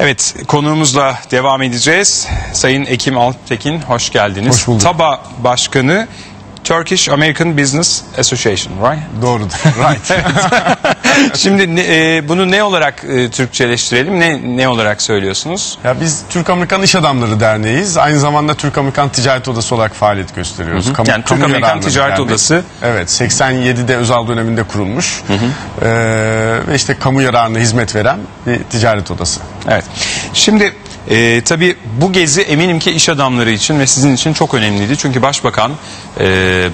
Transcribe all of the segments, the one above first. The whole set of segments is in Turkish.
Evet, konuğumuzla devam edeceğiz. Sayın Ekim Alptekin, hoş geldiniz. Hoş bulduk. TABA Başkanı, Turkish American Business Association, right? Doğrudur. Right. Şimdi ne- e, bunu ne olarak e, Türkçeleştirelim, ne ne olarak söylüyorsunuz? ya biz Türk-Amerikan İş Adamları Derneği'yiz. Aynı zamanda Türk-Amerikan Ticaret Odası olarak faaliyet gösteriyoruz. Kamu- Yani kamu yararlı bir Ticaret dernek. Odası. Evet. 87'de Özal döneminde kurulmuş. Ee, ve işte kamu yararına hizmet veren bir ticaret odası. Evet. Şimdi e, tabii bu gezi eminim ki iş adamları için ve sizin için çok önemliydi. Çünkü başbakan e,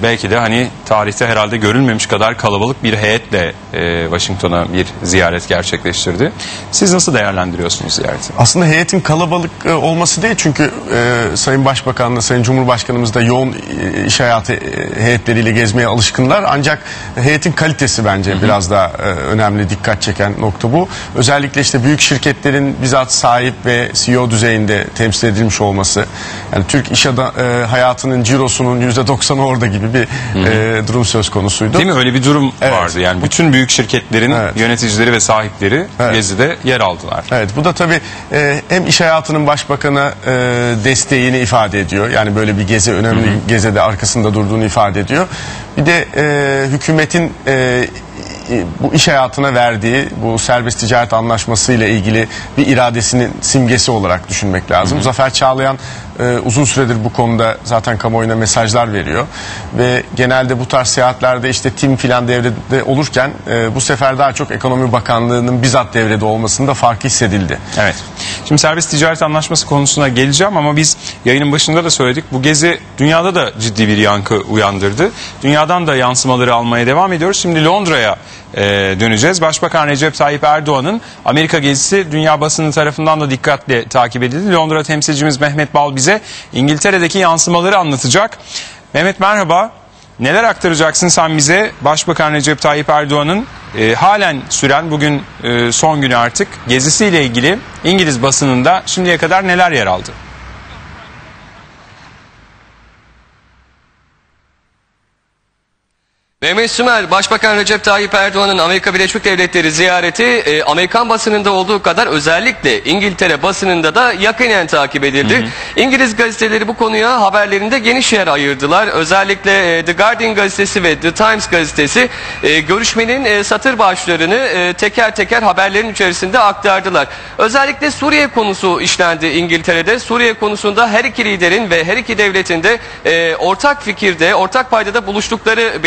belki de hani tarihte herhalde görülmemiş kadar kalabalık bir heyetle e, Washington'a bir ziyaret gerçekleştirdi. Siz nasıl değerlendiriyorsunuz ziyareti? Aslında heyetin kalabalık e, olması değil çünkü e, Sayın Başbakan'la Sayın Cumhurbaşkanımız da yoğun e, iş hayatı e, heyetleriyle gezmeye alışkınlar. Ancak heyetin kalitesi bence biraz daha e, önemli dikkat çeken nokta bu. Özellikle işte büyük şirketlerin bizzat sahip ve CEO düzeyinde temsil edilmiş olması. Yani Türk iş ada, e, hayatının cirosunun %90'ı orada gibi bir e, durum söz konusuydu. Değil mi? Öyle bir durum Evet. vardı. Yani bütün büyük şirketlerin Evet. yöneticileri ve sahipleri Evet. gezide yer aldılar. Evet bu da tabii e, hem iş hayatının başbakana e, desteğini ifade ediyor. Yani böyle bir gezi önemli gezide arkasında durduğunu ifade ediyor. Bir de e, hükümetin e, bu iş hayatına verdiği bu serbest ticaret anlaşması ile ilgili bir iradesinin simgesi olarak düşünmek lazım. Zafer Çağlayan e, uzun süredir bu konuda zaten kamuoyuna mesajlar veriyor ve genelde bu tarz seyahatlerde işte tim filan devrede olurken e, bu sefer daha çok Ekonomi Bakanlığı'nın bizzat devrede olmasında farkı hissedildi. Evet. Şimdi serbest ticaret anlaşması konusuna geleceğim ama biz yayının başında da söyledik. Bu gezi dünyada da ciddi bir yankı uyandırdı. Dünyadan da yansımaları almaya devam ediyoruz. Şimdi Londra'ya e, döneceğiz. Başbakan Recep Tayyip Erdoğan'ın Amerika gezisi dünya basını tarafından da dikkatle takip edildi. Londra temsilcimiz Mehmet Bal bize İngiltere'deki yansımaları anlatacak. Mehmet merhaba. Neler aktaracaksın sen bize Başbakan Recep Tayyip Erdoğan'ın e, halen süren bugün e, son günü artık gezisiyle ilgili İngiliz basınında şimdiye kadar neler yer aldı? Mehmet Sümer, Başbakan Recep Tayyip Erdoğan'ın Amerika Birleşik Devletleri ziyareti e, Amerikan basınında olduğu kadar özellikle İngiltere basınında da yakinen takip edildi. İngiliz gazeteleri bu konuya haberlerinde geniş yer ayırdılar. Özellikle e, The Guardian gazetesi ve The Times gazetesi e, görüşmenin e, satır başlarını e, teker teker haberlerin içerisinde aktardılar. Özellikle Suriye konusu işlendi İngiltere'de. Suriye konusunda her iki liderin ve her iki devletin de e, ortak fikirde, ortak paydada buluştukları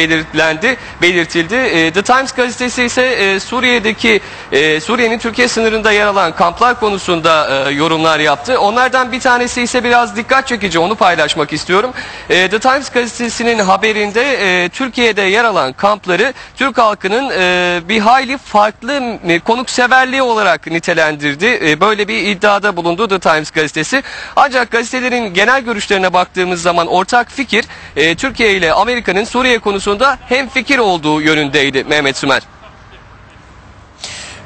belirtilendi, belirtildi. E, The Times gazetesi ise e, Suriye'deki e, Suriye'nin Türkiye sınırında yer alan kamplar konusunda e, yorumlar yaptı. Onlardan bir tanesi ise biraz dikkat çekici. Onu paylaşmak istiyorum. E, The Times gazetesinin haberinde e, Türkiye'de yer alan kampları Türk halkının e, bir hayli farklı e, konukseverliği olarak nitelendirdi. E, böyle bir iddiada bulundu The Times gazetesi. Ancak gazetelerin genel görüşlerine baktığımız zaman ortak fikir e, Türkiye ile Amerika'nın Suriye konusunda hem fikir olduğu yönündeydi Mehmet Sümer.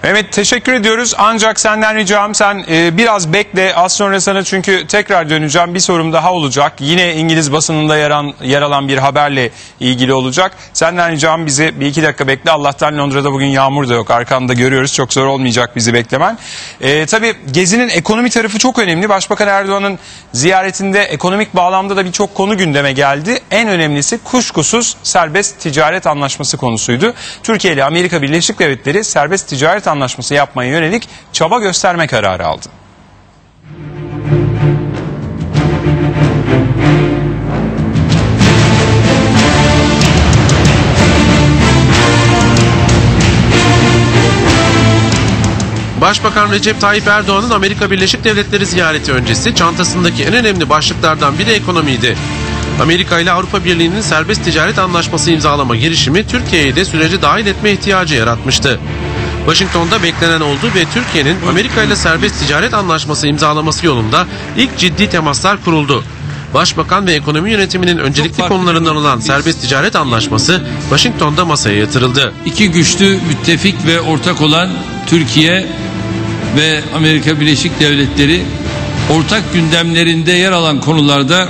Mehmet teşekkür ediyoruz ancak senden ricam sen e, biraz bekle az sonra sana çünkü tekrar döneceğim bir sorum daha olacak. Yine İngiliz basınında yer, an- yer alan bir haberle ilgili olacak. Senden ricam bizi bir iki dakika bekle Allah'tan Londra'da bugün yağmur da yok arkanda görüyoruz çok zor olmayacak bizi beklemen. E, tabii gezinin ekonomi tarafı çok önemli. Başbakan Erdoğan'ın ziyaretinde ekonomik bağlamda da birçok konu gündeme geldi. En önemlisi kuşkusuz serbest ticaret anlaşması konusuydu. Türkiye ile Amerika Birleşik Devletleri serbest ticaret anlaşması yapmaya yönelik çaba gösterme kararı aldı. Başbakan Recep Tayyip Erdoğan'ın Amerika Birleşik Devletleri ziyareti öncesi çantasındaki en önemli başlıklardan biri ekonomiydi. Amerika ile Avrupa Birliği'nin serbest ticaret anlaşması imzalama girişimi Türkiye'yi de sürece dahil etme ihtiyacı yaratmıştı. Washington'da beklenen oldu ve Türkiye'nin Amerika ile serbest ticaret anlaşması imzalaması yolunda ilk ciddi temaslar kuruldu. Başbakan ve ekonomi yönetiminin öncelikli konularından olan serbest ticaret anlaşması Washington'da masaya yatırıldı. İki güçlü müttefik ve ortak olan Türkiye ve Amerika Birleşik Devletleri ortak gündemlerinde yer alan konularda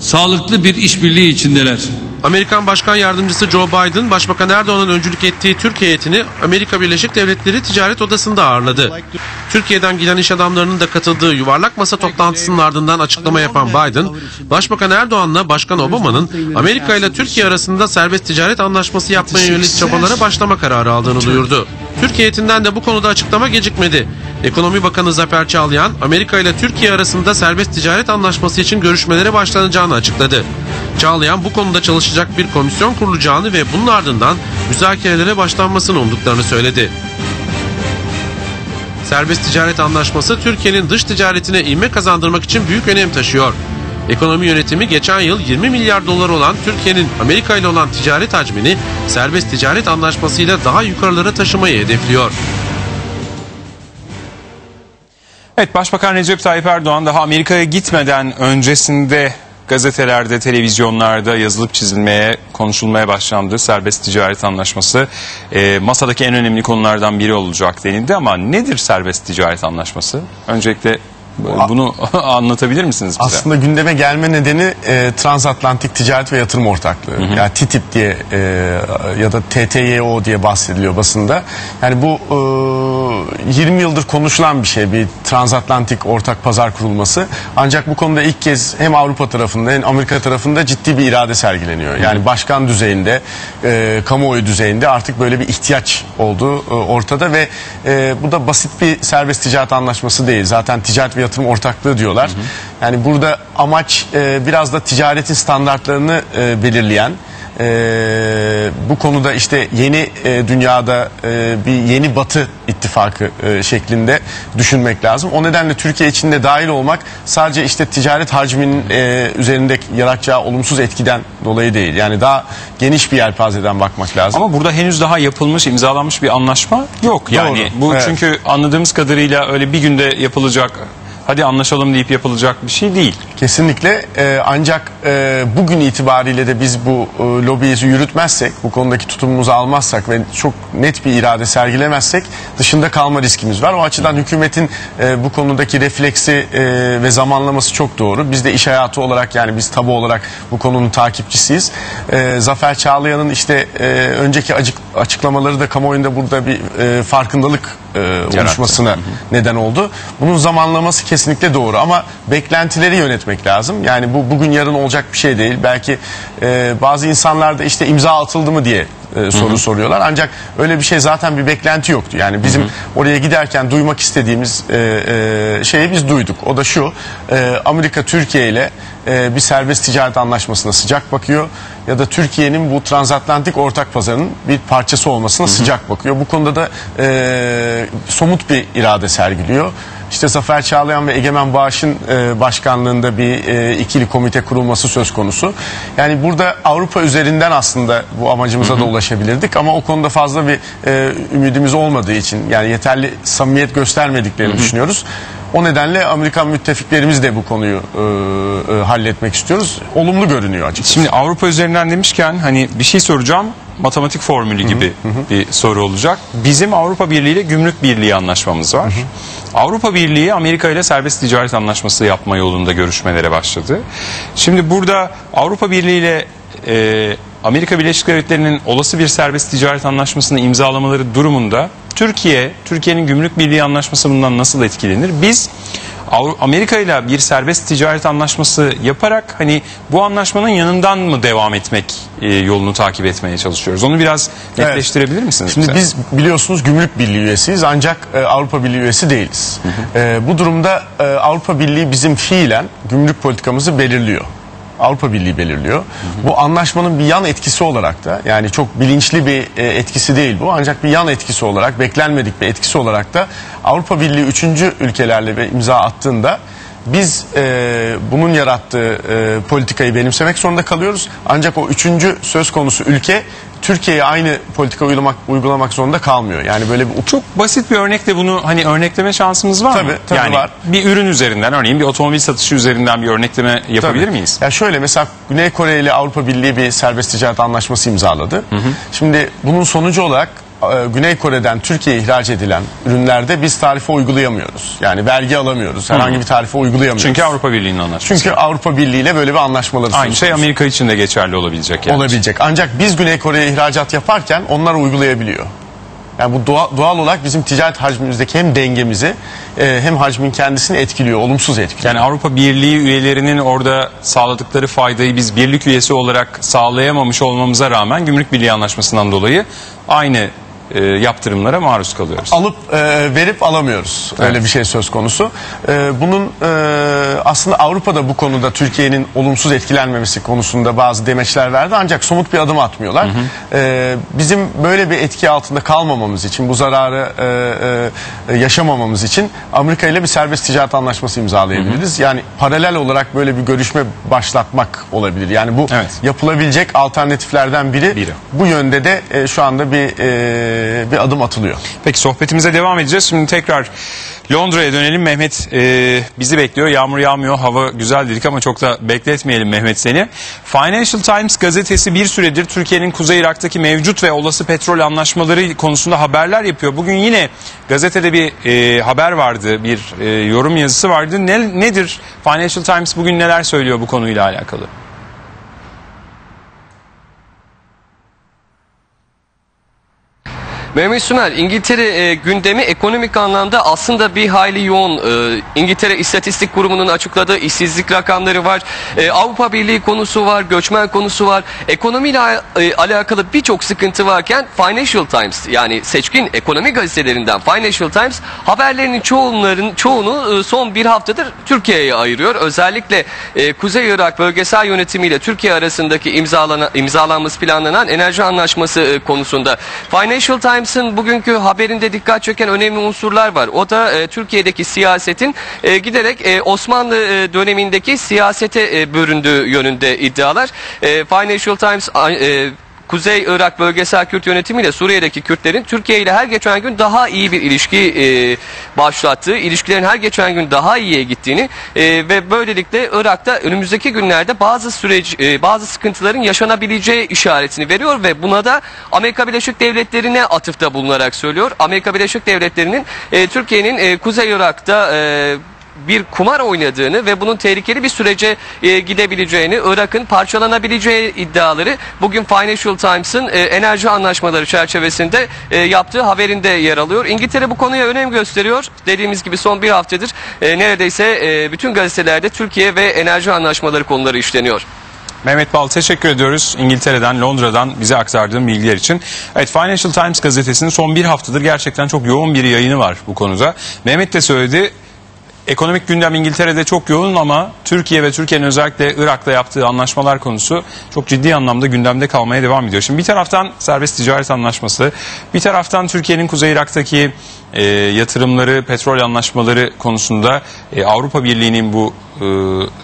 sağlıklı bir işbirliği içindeler. Amerikan Başkan Yardımcısı Joe Biden, Başbakan Erdoğan'ın öncülük ettiği Türkiye heyetini Amerika Birleşik Devletleri Ticaret Odası'nda ağırladı. Türkiye'den giden iş adamlarının da katıldığı yuvarlak masa toplantısının ardından açıklama yapan Biden, Başbakan Erdoğan'la Başkan Obama'nın Amerika ile Türkiye arasında serbest ticaret anlaşması yapmaya yönelik çabalara başlama kararı aldığını duyurdu. Türkiye heyetinden de bu konuda açıklama gecikmedi. Ekonomi Bakanı Zafer Çağlayan, Amerika ile Türkiye arasında serbest ticaret anlaşması için görüşmelere başlanacağını açıkladı. Çağlayan bu konuda çalışacak bir komisyon kurulacağını ve bunun ardından müzakerelere başlanmasını umduklarını söyledi. Serbest ticaret anlaşması Türkiye'nin dış ticaretine ivme kazandırmak için büyük önem taşıyor. Ekonomi yönetimi geçen yıl 20 milyar dolar olan Türkiye'nin Amerika ile olan ticaret hacmini serbest ticaret anlaşmasıyla daha yukarılara taşımayı hedefliyor. Evet Başbakan Recep Tayyip Erdoğan daha Amerika'ya gitmeden öncesinde gazetelerde, televizyonlarda yazılıp çizilmeye, konuşulmaya başlandı. Serbest ticaret anlaşması e, masadaki en önemli konulardan biri olacak denildi ama nedir serbest ticaret anlaşması? Öncelikle bunu anlatabilir misiniz bize? Aslında gündeme gelme nedeni e, transatlantik ticaret ve yatırım ortaklığı. Yani TTIP diye e, ya da TTYO diye bahsediliyor basında. Yani bu e, 20 yıldır konuşulan bir şey bir transatlantik ortak pazar kurulması. Ancak bu konuda ilk kez hem Avrupa tarafında hem Amerika tarafında ciddi bir irade sergileniyor. Yani başkan düzeyinde, e, kamuoyu düzeyinde artık böyle bir ihtiyaç olduğu e, ortada ve e, bu da basit bir serbest ticaret anlaşması değil. Zaten ticaret ve yatırım ortaklığı diyorlar. Yani burada amaç e, biraz da ticaretin standartlarını e, belirleyen e, bu konuda işte yeni e, dünyada e, bir yeni batı ittifakı e, şeklinde düşünmek lazım. O nedenle Türkiye içinde dahil olmak sadece işte ticaret hacminin e, üzerinde yaratacağı olumsuz etkiden dolayı değil. Yani daha geniş bir yelpazeden bakmak lazım. Ama burada henüz daha yapılmış, imzalanmış bir anlaşma yok. Yani Doğru, bu evet. çünkü anladığımız kadarıyla öyle bir günde yapılacak, hadi anlaşalım deyip yapılacak bir şey değil. Kesinlikle Ee, ancak e, bugün itibariyle de biz bu e, lobiyi yürütmezsek, bu konudaki tutumumuzu almazsak ve çok net bir irade sergilemezsek dışında kalma riskimiz var. O açıdan hükümetin e, bu konudaki refleksi e, ve zamanlaması çok doğru. Biz de iş hayatı olarak yani biz tabu olarak bu konunun takipçisiyiz. E, Zafer Çağlayan'ın işte e, önceki açıklamaları da kamuoyunda burada bir e, farkındalık e, oluşmasına neden oldu. Bunun zamanlaması kesinlikle doğru ama beklentileri yönetmek lazım. Yani bu bugün yarın olacak bir şey değil. Belki e, bazı insanlar da işte imza atıldı mı diye e, soru soruyorlar. Ancak öyle bir şey zaten bir beklenti yoktu. Yani bizim oraya giderken duymak istediğimiz e, e, şeyi biz duyduk. O da şu. e, Amerika Türkiye ile e, bir serbest ticaret anlaşmasına sıcak bakıyor ya da Türkiye'nin bu transatlantik ortak pazarının bir parçası olmasına sıcak bakıyor. Bu konuda da e, somut bir irade sergiliyor. İşte Zafer Çağlayan ve Egemen Bağış'ın e, başkanlığında bir e, ikili komite kurulması söz konusu. Yani burada Avrupa üzerinden aslında bu amacımıza da ulaşabilirdik ama o konuda fazla bir e, ümidimiz olmadığı için yani yeterli samimiyet göstermediklerini düşünüyoruz. O nedenle Amerikan müttefiklerimiz de bu konuyu e, e, halletmek istiyoruz. Olumlu görünüyor açıkçası. Şimdi Avrupa üzerinden demişken hani bir şey soracağım. Matematik formülü gibi bir soru olacak. Bizim Avrupa Birliği ile Gümrük Birliği anlaşmamız var. Avrupa Birliği Amerika ile serbest ticaret anlaşması yapma yolunda görüşmelere başladı. Şimdi burada Avrupa Birliği ile e, Amerika Birleşik Devletleri'nin olası bir serbest ticaret anlaşmasını imzalamaları durumunda Türkiye, Türkiye'nin Gümrük Birliği anlaşması bundan nasıl etkilenir? Biz Amerika ile bir serbest ticaret anlaşması yaparak hani bu anlaşmanın yanından mı devam etmek e, yolunu takip etmeye çalışıyoruz? Onu biraz Evet. netleştirebilir misiniz? Şimdi bize? biz biliyorsunuz Gümrük Birliği üyesiyiz ancak e, Avrupa Birliği üyesi değiliz. E, bu durumda e, Avrupa Birliği bizim fiilen gümrük politikamızı belirliyor. Avrupa Birliği belirliyor. Bu anlaşmanın bir yan etkisi olarak da yani çok bilinçli bir e, etkisi değil bu ancak bir yan etkisi olarak beklenmedik bir etkisi olarak da Avrupa Birliği üçüncü ülkelerle bir imza attığında biz e, bunun yarattığı e, politikayı benimsemek zorunda kalıyoruz. Ancak o üçüncü söz konusu ülke Türkiye'ye aynı politika uygulamak, uygulamak zorunda kalmıyor. Yani böyle bir çok basit bir örnekle bunu hani örnekleme şansımız var mı? Tabii, tabii yani var. bir ürün üzerinden örneğin bir otomobil satışı üzerinden bir örnekleme yapabilir Tabii. miyiz? Ya şöyle mesela Güney Kore ile Avrupa Birliği bir serbest ticaret anlaşması imzaladı. Şimdi bunun sonucu olarak Güney Kore'den Türkiye'ye ihraç edilen ürünlerde biz tarife uygulayamıyoruz. Yani vergi alamıyoruz. Herhangi bir tarife uygulayamıyoruz. Çünkü Avrupa Birliği'nin anlaşması. Çünkü Avrupa Birliği ile böyle bir anlaşmaları Aynı şey. Amerika için de geçerli olabilecek yani. olabilecek. Ancak biz Güney Kore'ye ihracat yaparken onlar uygulayabiliyor. Yani bu doğal, doğal olarak bizim ticaret hacmimizdeki hem dengemizi e, hem hacmin kendisini etkiliyor, olumsuz etkiliyor. Yani Avrupa Birliği üyelerinin orada sağladıkları faydayı biz birlik üyesi olarak sağlayamamış olmamıza rağmen Gümrük Birliği Anlaşması'ndan dolayı aynı e, yaptırımlara maruz kalıyoruz. alıp e, verip alamıyoruz. Öyle Evet. bir şey söz konusu. E, bunun e, aslında Avrupa'da bu konuda Türkiye'nin olumsuz etkilenmemesi konusunda bazı demeçler verdi ancak somut bir adım atmıyorlar. E, bizim böyle bir etki altında kalmamamız için, bu zararı e, e, yaşamamamız için Amerika ile bir serbest ticaret anlaşması imzalayabiliriz. Yani paralel olarak böyle bir görüşme başlatmak olabilir. Yani bu Evet. yapılabilecek alternatiflerden biri. Biri. Bu yönde de e, şu anda bir e, bir adım atılıyor. Peki sohbetimize devam edeceğiz. Şimdi tekrar Londra'ya dönelim. Mehmet e, bizi bekliyor. Yağmur yağmıyor. Hava güzel dedik ama çok da bekletmeyelim Mehmet seni. Financial Times gazetesi bir süredir Türkiye'nin Kuzey Irak'taki mevcut ve olası petrol anlaşmaları konusunda haberler yapıyor. Bugün yine gazetede bir e, haber vardı. Bir e, yorum yazısı vardı. Ne, nedir? Financial Times bugün neler söylüyor bu konuyla alakalı? Mehmet Sümer, İngiltere e, gündemi ekonomik anlamda aslında bir hayli yoğun. E, İngiltere İstatistik Kurumu'nun açıkladığı işsizlik rakamları var. E, Avrupa Birliği konusu var, göçmen konusu var. Ekonomiyle e, alakalı birçok sıkıntı varken Financial Times yani seçkin ekonomi gazetelerinden Financial Times haberlerinin çoğunların çoğunu e, son bir haftadır Türkiye'ye ayırıyor. Özellikle e, Kuzey Irak bölgesel yönetimiyle Türkiye arasındaki imzalana, imzalanması planlanan enerji anlaşması e, konusunda Financial Times'ın bugünkü haberinde dikkat çeken önemli unsurlar var. O da e, Türkiye'deki siyasetin e, giderek e, Osmanlı e, dönemindeki siyasete e, büründüğü yönünde iddialar. E, Financial Times e, Kuzey Irak Bölgesel Kürt Yönetimi ile Suriye'deki Kürtlerin Türkiye ile her geçen gün daha iyi bir ilişki e, başlattığı, ilişkilerin her geçen gün daha iyiye gittiğini e, ve böylelikle Irak'ta önümüzdeki günlerde bazı süreç, e, bazı sıkıntıların yaşanabileceği işaretini veriyor ve buna da Amerika Birleşik Devletleri'ne atıfta bulunarak söylüyor. Amerika Birleşik Devletleri'nin e, Türkiye'nin e, Kuzey Irak'ta e, bir kumar oynadığını ve bunun tehlikeli bir sürece e, gidebileceğini, Irak'ın parçalanabileceği iddiaları bugün Financial Times'ın e, enerji anlaşmaları çerçevesinde e, yaptığı haberinde yer alıyor. İngiltere bu konuya önem gösteriyor. Dediğimiz gibi son bir haftadır e, neredeyse e, bütün gazetelerde Türkiye ve enerji anlaşmaları konuları işleniyor. Mehmet Bal teşekkür ediyoruz İngiltere'den, Londra'dan bize aktardığın bilgiler için. Evet Financial Times gazetesinin son bir haftadır gerçekten çok yoğun bir yayını var bu konuda. Mehmet de söyledi ekonomik gündem İngiltere'de çok yoğun ama Türkiye ve Türkiye'nin özellikle Irak'la yaptığı anlaşmalar konusu çok ciddi anlamda gündemde kalmaya devam ediyor. Şimdi bir taraftan serbest ticaret anlaşması, bir taraftan Türkiye'nin Kuzey Irak'taki e, yatırımları, petrol anlaşmaları konusunda e, Avrupa Birliği'nin bu e,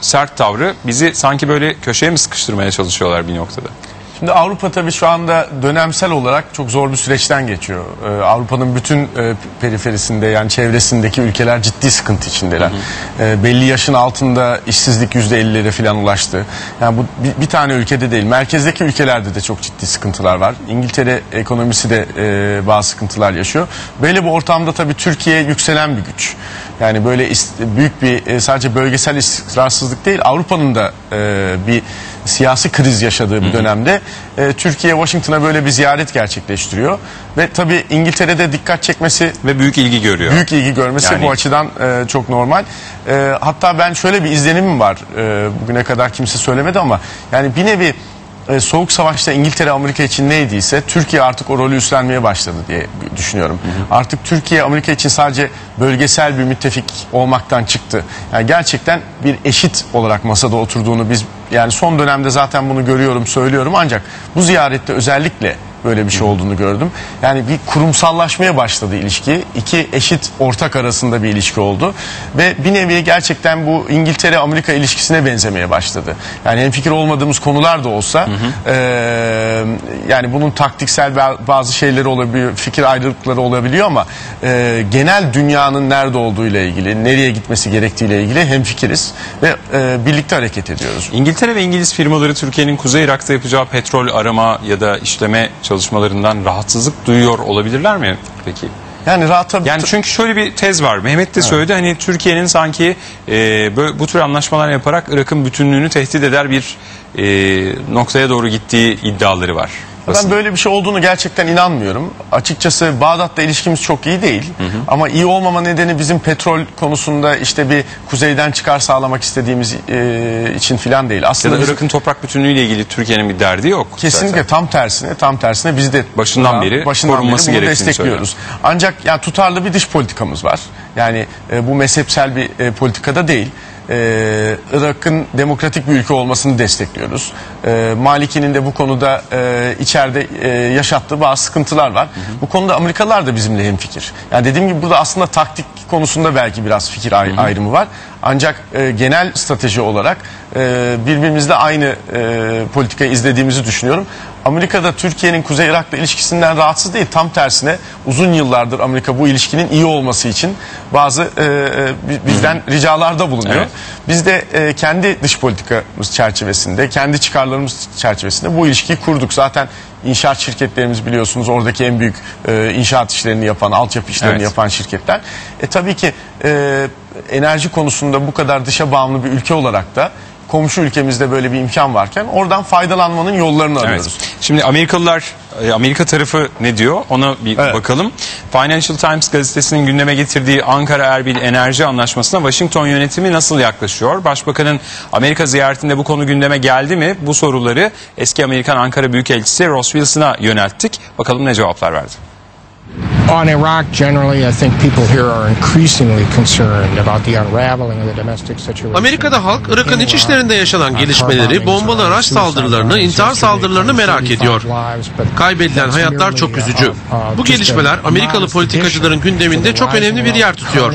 sert tavrı bizi sanki böyle köşeye mi sıkıştırmaya çalışıyorlar bir noktada? Şimdi Avrupa tabii şu anda dönemsel olarak çok zor bir süreçten geçiyor. Ee, Avrupa'nın bütün e, periferisinde yani çevresindeki ülkeler ciddi sıkıntı içindeler. Ee, belli yaşın altında işsizlik yüzde 50'lere falan ulaştı. Yani bu bir, bir tane ülkede değil. Merkezdeki ülkelerde de çok ciddi sıkıntılar var. İngiltere ekonomisi de e, bazı sıkıntılar yaşıyor. Böyle bir ortamda tabii Türkiye yükselen bir güç. Yani böyle büyük bir e, sadece bölgesel istikrarsızlık değil Avrupa'nın da e, bir siyasi kriz yaşadığı bir dönemde e, Türkiye Washington'a böyle bir ziyaret gerçekleştiriyor ve tabii İngiltere'de dikkat çekmesi Ve büyük ilgi görüyor. büyük ilgi görmesi Yani- bu açıdan e, çok normal. E, hatta ben şöyle bir izlenimim var. E, bugüne kadar kimse söylemedi ama yani bir nevi e, soğuk savaşta İngiltere Amerika için neydiyse Türkiye artık o rolü üstlenmeye başladı diye düşünüyorum. Artık Türkiye Amerika için sadece bölgesel bir müttefik olmaktan çıktı. Yani gerçekten bir eşit olarak masada oturduğunu biz yani son dönemde zaten bunu görüyorum, söylüyorum. Ancak bu ziyarette özellikle böyle bir şey olduğunu gördüm. Yani bir kurumsallaşmaya başladı ilişki. İki eşit ortak arasında bir ilişki oldu. Ve bir nevi gerçekten bu İngiltere-Amerika ilişkisine benzemeye başladı. Yani hem fikir olmadığımız konular da olsa eee, yani bunun taktiksel ba- bazı şeyleri olabiliyor, fikir ayrılıkları olabiliyor ama eee, genel dünyanın nerede olduğu ile ilgili, nereye gitmesi gerektiği ile ilgili hem fikiriz ve eee, birlikte hareket ediyoruz. İngiltere ve İngiliz firmaları Türkiye'nin Kuzey Irak'ta yapacağı petrol arama ya da işleme çalışmalarından rahatsızlık duyuyor olabilirler mi peki? Yani rahat Yani çünkü şöyle bir tez var. Mehmet de söyledi hani Türkiye'nin sanki e, böyle, bu tür anlaşmalar yaparak Irak'ın bütünlüğünü tehdit eder bir e, noktaya doğru gittiği iddiaları var. Ben böyle bir şey olduğunu gerçekten inanmıyorum. Açıkçası Bağdat'la ilişkimiz çok iyi değil. Ama iyi olmama nedeni bizim petrol konusunda işte bir kuzeyden çıkar sağlamak istediğimiz e, için filan değil. Ya Aslında da biz- Irak'ın toprak bütünlüğüyle ilgili Türkiye'nin bir derdi yok. Kesinlikle zaten. tam tersine, tam tersine biz de Başından beri korunması bunu gerektiğini destekliyoruz. Ancak yani tutarlı bir dış politikamız var. Yani e, bu mezhepsel bir e, politikada değil. E, Irak'ın demokratik bir ülke olmasını destekliyoruz. E, Maliki'nin de bu konuda e, içeride e, yaşattığı bazı sıkıntılar var. Bu konuda Amerikalılar da bizimle hemfikir. Yani dediğim gibi burada aslında taktik konusunda belki biraz fikir ay- ayrımı var. Ancak e, genel strateji olarak e, birbirimizle aynı e, politikayı izlediğimizi düşünüyorum. Amerika'da Türkiye'nin Kuzey Irak'la ilişkisinden rahatsız değil. Tam tersine uzun yıllardır Amerika bu ilişkinin iyi olması için bazı e, e, bi- bizden ricalarda bulunuyor. Evet. Biz de e, kendi dış politikamız çerçevesinde, kendi çıkarlarımız çerçevesinde bu ilişkiyi kurduk. Zaten inşaat şirketlerimiz biliyorsunuz oradaki en büyük e, inşaat işlerini yapan, altyapı işlerini Evet. yapan şirketler. E tabii ki e, enerji konusunda bu kadar dışa bağımlı bir ülke olarak da komşu ülkemizde böyle bir imkan varken oradan faydalanmanın yollarını arıyoruz. Evet. Şimdi Amerikalılar, e, Amerika tarafı ne diyor ona bir Evet. bakalım. Financial Times gazetesinin gündeme getirdiği Ankara Erbil Enerji Anlaşması'na Washington yönetimi nasıl yaklaşıyor? Başbakanın Amerika ziyaretinde bu konu gündeme geldi mi? Bu soruları eski Amerikan Ankara Büyükelçisi Ross Wilson'a yönelttik. Bakalım ne cevaplar verdi. On Iraq, generally, I think people here are increasingly concerned about the unraveling of the domestic situation. Amerika'da halk Irak'ın iç işlerinde yaşanan gelişmeleri, bombalı araç saldırılarını, intihar saldırılarını merak ediyor. Kaybedilen hayatlar çok üzücü. Bu gelişmeler Amerikalı politikacıların gündeminde çok önemli bir yer tutuyor.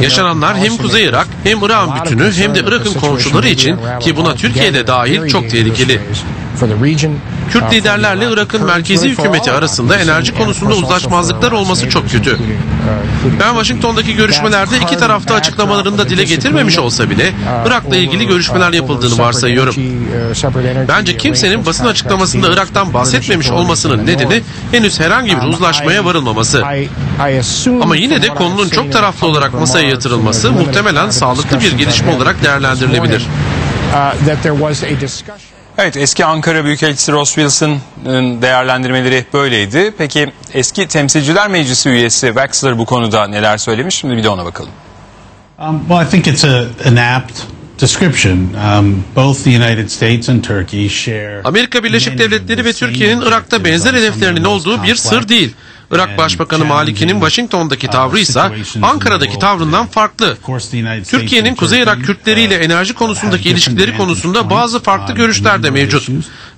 Yaşananlar hem Kuzey Irak hem Irak'ın bütünü hem de Irak'ın komşuları için ki buna Türkiye de dahil çok tehlikeli. Kürt liderlerle Irak'ın merkezi hükümeti arasında enerji konusunda uzlaşmazlıklar olması çok kötü. Ben Washington'daki görüşmelerde iki tarafta açıklamalarında dile getirmemiş olsa bile Irak'la ilgili görüşmeler yapıldığını varsayıyorum. Bence kimsenin basın açıklamasında Irak'tan bahsetmemiş olmasının nedeni henüz herhangi bir uzlaşmaya varılmaması. Ama yine de konunun çok taraflı olarak masaya yatırılması muhtemelen sağlıklı bir gelişme olarak değerlendirilebilir. Evet eski Ankara Büyükelçisi Ross Wilson'ın değerlendirmeleri böyleydi. Peki eski Temsilciler Meclisi üyesi Wexler bu konuda neler söylemiş? Şimdi bir de ona bakalım. Um, well, I think it's a, an apt description. Um, both the United States and Turkey share. Amerika Birleşik Devletleri ve Türkiye'nin Irak'ta benzer hedeflerinin olduğu bir sır değil. Irak Başbakanı Maliki'nin Washington'daki tavrı ise Ankara'daki tavrından farklı. Türkiye'nin Kuzey Irak Kürtleri ile enerji konusundaki ilişkileri konusunda bazı farklı görüşler de mevcut.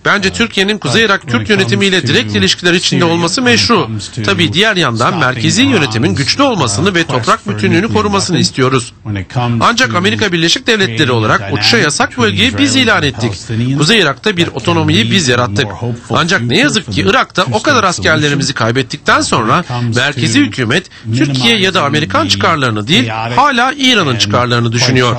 Bence Türkiye'nin Kuzey Irak Kürt yönetimiyle direkt ilişkiler içinde olması meşru. Tabii diğer yandan merkezi yönetimin güçlü olmasını ve toprak bütünlüğünü korumasını istiyoruz. Ancak Amerika Birleşik Devletleri olarak uçuşa yasak bölgeyi biz ilan ettik. Kuzey Irak'ta bir otonomiyi biz yarattık. Ancak ne yazık ki Irak'ta o kadar askerlerimizi kaybettikten sonra merkezi hükümet Türkiye ya da Amerikan çıkarlarını değil hala İran'ın çıkarlarını düşünüyor.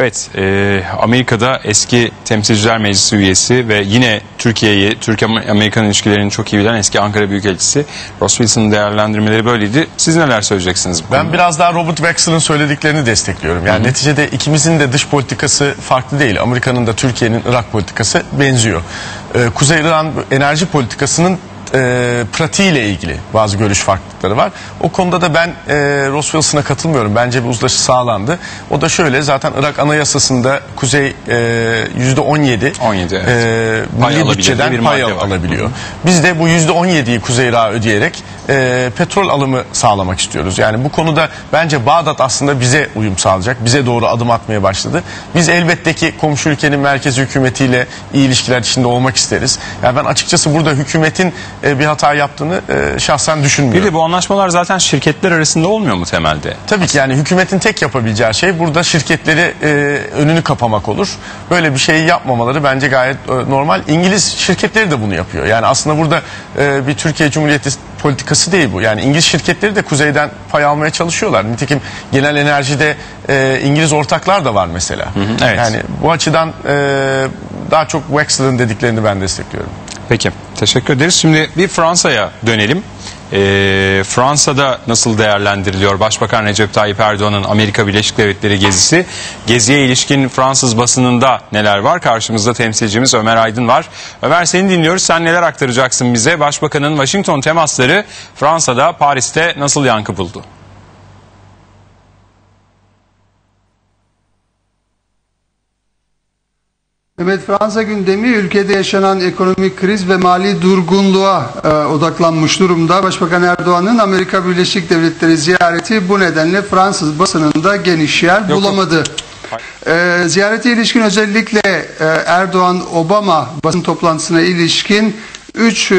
Evet, e, Amerika'da eski Temsilciler Meclisi üyesi ve yine Türkiye'yi, Türkiye-Amerikan ilişkilerini çok iyi bilen eski Ankara Büyükelçisi Ross Wilson'ın değerlendirmeleri böyleydi. Siz neler söyleyeceksiniz bu Ben konuda? biraz daha Robert Wexler'ın söylediklerini destekliyorum. Yani neticede ikimizin de dış politikası farklı değil. Amerika'nın da Türkiye'nin Irak politikası benziyor. Ee, Kuzey İran enerji politikasının e, pratiğiyle ilgili bazı görüş farklılıkları var. O konuda da ben e, Ross Wilson'a katılmıyorum. Bence bir uzlaşı sağlandı. O da şöyle zaten Irak Anayasası'nda Kuzey e, yüzde 17, 17, evet. e, milli bütçeden pay madde var. alabiliyor. Biz de bu yüzde 17'yi Kuzey Irak'a ödeyerek e, petrol alımı sağlamak istiyoruz. Yani bu konuda bence Bağdat aslında bize uyum sağlayacak. Bize doğru adım atmaya başladı. Biz elbette ki komşu ülkenin merkezi hükümetiyle iyi ilişkiler içinde olmak isteriz. Yani ben açıkçası burada hükümetin e, bir hata yaptığını e, şahsen Bir düşünmüyorum. de bu anlaşmalar zaten şirketler arasında olmuyor mu temelde? Tabii ki yani hükümetin tek yapabileceği şey burada şirketleri e, önünü kapamak olur. Böyle bir şey yapmamaları bence gayet e, normal. İngiliz şirketleri de bunu yapıyor. Yani aslında burada e, bir Türkiye Cumhuriyeti politikası değil bu. Yani İngiliz şirketleri de kuzeyden pay almaya çalışıyorlar. Nitekim genel enerjide e, İngiliz ortaklar da var mesela. evet. Yani bu açıdan e, daha çok Wexler'ın dediklerini ben destekliyorum. Peki teşekkür ederiz. Şimdi bir Fransa'ya dönelim. Ee, Fransa'da nasıl değerlendiriliyor Başbakan Recep Tayyip Erdoğan'ın Amerika Birleşik Devletleri gezisi? Geziye ilişkin Fransız basınında neler var? Karşımızda temsilcimiz Ömer Aydın var. Ömer seni dinliyoruz. Sen neler aktaracaksın bize? Başbakanın Washington temasları Fransa'da, Paris'te nasıl yankı buldu? Evet Fransa gündemi ülkede yaşanan ekonomik kriz ve mali durgunluğa e, odaklanmış durumda. Başbakan Erdoğan'ın Amerika Birleşik Devletleri ziyareti bu nedenle Fransız basınında geniş yer yok. bulamadı. E, ziyarete ilişkin özellikle e, Erdoğan-Obama basın toplantısına ilişkin 3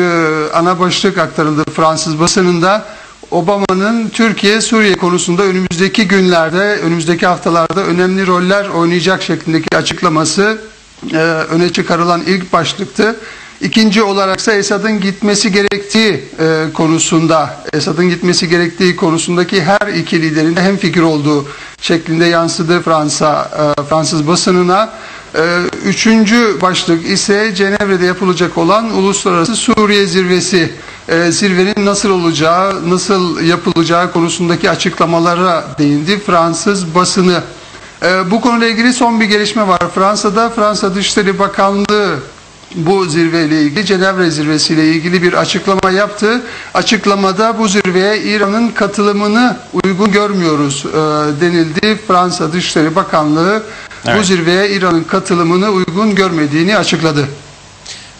ana başlık aktarıldı Fransız basınında. Obama'nın Türkiye-Suriye konusunda önümüzdeki günlerde, önümüzdeki haftalarda önemli roller oynayacak şeklindeki açıklaması e, öne çıkarılan ilk başlıktı. İkinci olaraksa Esad'ın gitmesi gerektiği e, konusunda, Esad'ın gitmesi gerektiği konusundaki her iki liderin hem fikir olduğu şeklinde yansıdı Fransa e, Fransız basınına. E, üçüncü başlık ise Cenevre'de yapılacak olan Uluslararası Suriye Zirvesi. E, zirvenin nasıl olacağı, nasıl yapılacağı konusundaki açıklamalara değindi Fransız basını. Ee, bu konuyla ilgili son bir gelişme var. Fransa'da Fransa Dışişleri Bakanlığı bu zirveyle ilgili Cenevre zirvesiyle ilgili bir açıklama yaptı. Açıklamada bu zirveye İran'ın katılımını uygun görmüyoruz e, denildi. Fransa Dışişleri Bakanlığı bu Evet. zirveye İran'ın katılımını uygun görmediğini açıkladı.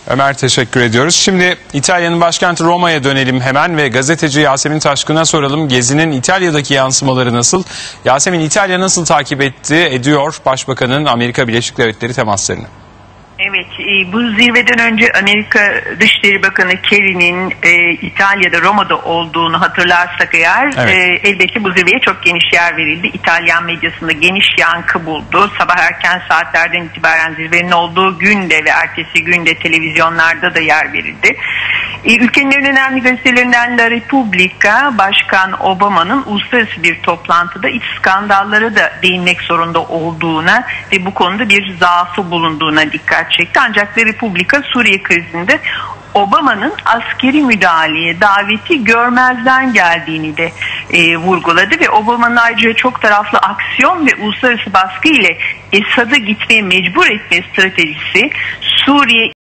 Ömer teşekkür ediyoruz. Şimdi İtalya'nın başkenti Roma'ya dönelim hemen ve gazeteci Yasemin Taşkın'a soralım. Gezi'nin İtalya'daki yansımaları nasıl? Yasemin İtalya nasıl takip etti, ediyor Başbakanın Amerika Birleşik Devletleri temaslarını? Evet, e, bu zirveden önce Amerika Dışişleri Bakanı Kerry'nin e, İtalya'da Roma'da olduğunu hatırlarsak eğer Evet. e, elbette bu zirveye çok geniş yer verildi. İtalyan medyasında geniş yankı buldu. Sabah erken saatlerden itibaren zirvenin olduğu günde ve ertesi günde televizyonlarda da yer verildi. E, ülkenin en önemli gazetelerinden La Repubblica, Başkan Obama'nın uluslararası bir toplantıda iç skandallara da değinmek zorunda olduğuna ve bu konuda bir zaafı bulunduğuna dikkat çekti. Ancak La Repubblica Suriye krizinde Obama'nın askeri müdahaleye daveti görmezden geldiğini de e, vurguladı ve Obama'nın ayrıca çok taraflı aksiyon ve uluslararası baskı ile Esad'ı gitmeye mecbur etme stratejisi Suriye